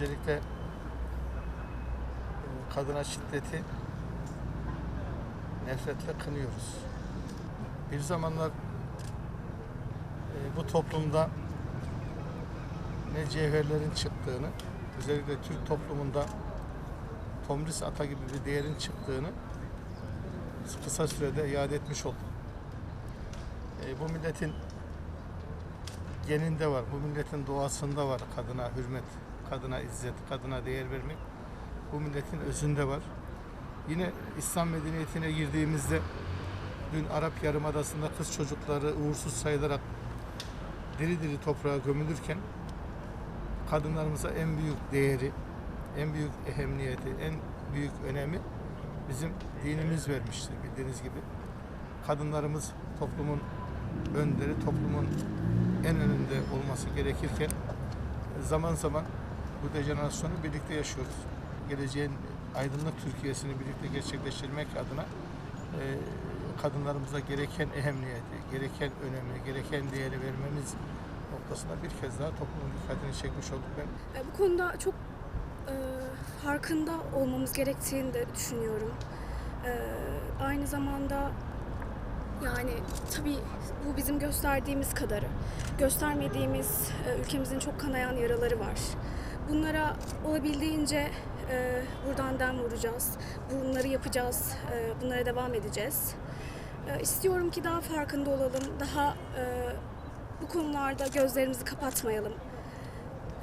öncelikle e, kadına şiddeti nefretle kınıyoruz. Bir zamanlar e, bu toplumda ne cevherlerin çıktığını, özellikle Türk toplumunda Tomris Ata gibi bir değerin çıktığını kısa sürede iade etmiş olduk. E, bu milletin geninde var, bu milletin doğasında var kadına hürmet, kadına izzet, kadına değer vermek. Bu milletin özünde var. Yine İslam medeniyetine girdiğimizde dün Arap Yarımadası'nda kız çocukları uğursuz sayılarak diri diri toprağa gömülürken kadınlarımıza en büyük değeri, en büyük ehemmiyeti, en büyük önemi bizim dinimiz vermiştir bildiğiniz gibi. Kadınlarımız toplumun önderi, toplumun en önünde olması gerekirken zaman zaman bu dejenerasyonu birlikte yaşıyoruz. Geleceğin aydınlık Türkiye'sini birlikte gerçekleştirmek adına e, kadınlarımıza gereken ehemmiyeti, gereken önemi, gereken değeri vermemiz noktasında bir kez daha toplumun dikkatini çekmiş olduk. Ben E, Bu konuda çok e, farkında olmamız gerektiğini de düşünüyorum. E, aynı zamanda yani tabii bu bizim gösterdiğimiz kadarı. Göstermediğimiz e, ülkemizin çok kanayan yaraları var. Bunlara olabildiğince e, buradan dem vuracağız. Bunları yapacağız. E, bunlara devam edeceğiz. E, istiyorum ki daha farkında olalım. Daha e, bu konularda gözlerimizi kapatmayalım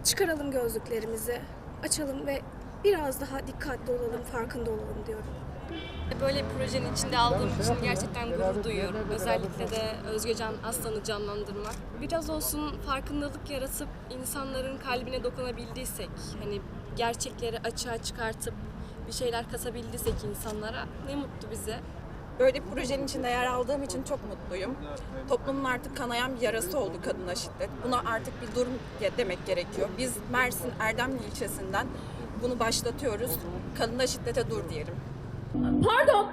çıkaralım gözlüklerimizi, açalım ve biraz daha dikkatli olalım, farkında olalım diyorum. Böyle bir projenin içinde aldığım için gerçekten gurur duyuyorum. Özellikle de Özgecan Aslan'ı canlandırmak. Biraz olsun farkındalık yaratıp insanların kalbine dokunabildiysek, hani gerçekleri açığa çıkartıp bir şeyler kasabildiysek insanlara ne mutlu bize. Böyle bir projenin içinde yer aldığım için çok mutluyum. Toplumun artık kanayan bir yarası oldu kadına şiddet. Buna artık bir durum demek gerekiyor. Biz Mersin Erdemli ilçesinden bunu başlatıyoruz. Kadına şiddete dur diyelim. Pardon.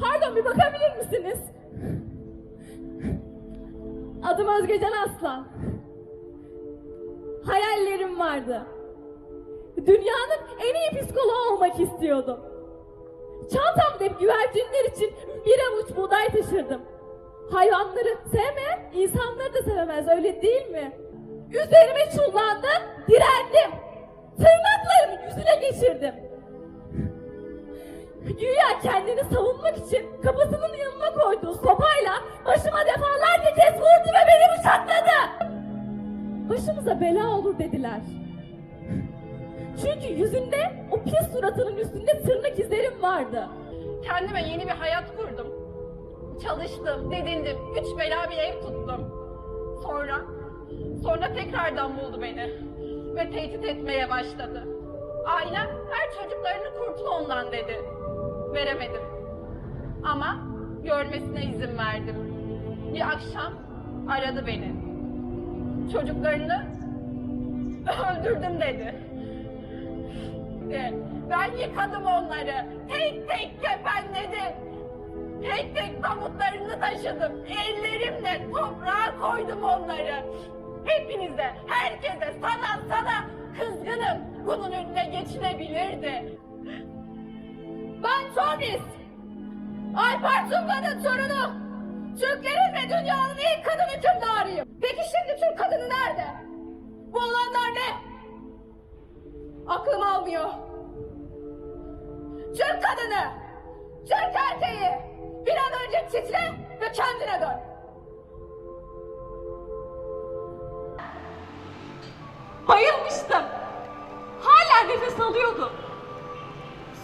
Pardon bir bakabilir misiniz? Adım Özgecan Aslan. Hayallerim vardı. Dünyanın en iyi psikoloğu olmak istiyordum. Çantamda güvercinler için bir avuç buğday taşırdım. Hayvanları sevmeyen insanları da sevemez öyle değil mi? Üzerime çullandı, direndim. Tırnaklarımı yüzüne geçirdim. Güya kendini savunmak için kafasının yanına koyduğu sopayla başıma defalarca kez vurdu ve beni bıçakladı. Başımıza bela olur dediler. Çünkü yüzünde o pis suratının üstünde tırnak izlerim vardı. Kendime yeni bir hayat kurdum. Çalıştım, didindim, üç bela bir ev tuttum. Sonra, sonra tekrardan buldu beni. Ve tehdit etmeye başladı. Ailem her çocuklarını kurtul ondan dedi. Veremedim. Ama görmesine izin verdim. Bir akşam aradı beni. Çocuklarını öldürdüm dedi. De, Ben yıkadım onları. Tek tek kefenledim. Tek tek tabutlarını taşıdım. Ellerimle toprağa koydum onları. Hepinize, herkese, sana, sana kızgınım. Bunun önüne geçilebilirdi. Tomris. Alper Tunga'nın torunu. Türklerin ve dünyanın ilk kadın hükümdarıyım. Peki şimdi Türk kadını nerede? Bu olanlar ne? Aklım almıyor. Türk kadını, Türk erkeği bir an önce titre ve kendine dön. Bayılmıştım. Hala nefes alıyordu.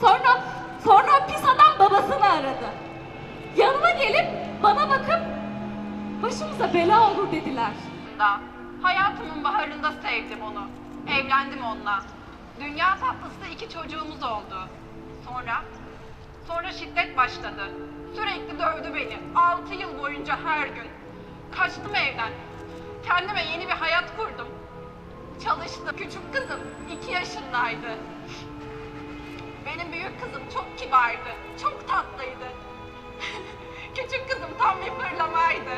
Sonra, sonra o pis adam babasını aradı. Yanıma gelip bana bakıp başımıza bela olur dediler. hayatımın baharında sevdim onu. Evlendim onunla. Dünya tatlısı iki çocuğumuz oldu. Sonra, sonra şiddet başladı. Sürekli dövdü beni. Altı yıl boyunca her gün. Kaçtım evden. Kendime yeni bir hayat kurdum. Çalıştım. Küçük kızım iki yaşındaydı. Benim büyük kızım çok kibardı. Çok tatlıydı. Küçük kızım tam bir fırlamaydı.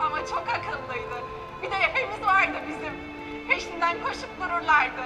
Ama çok akıllıydı. Bir de hepimiz vardı bizim. Peşinden koşup dururlardı.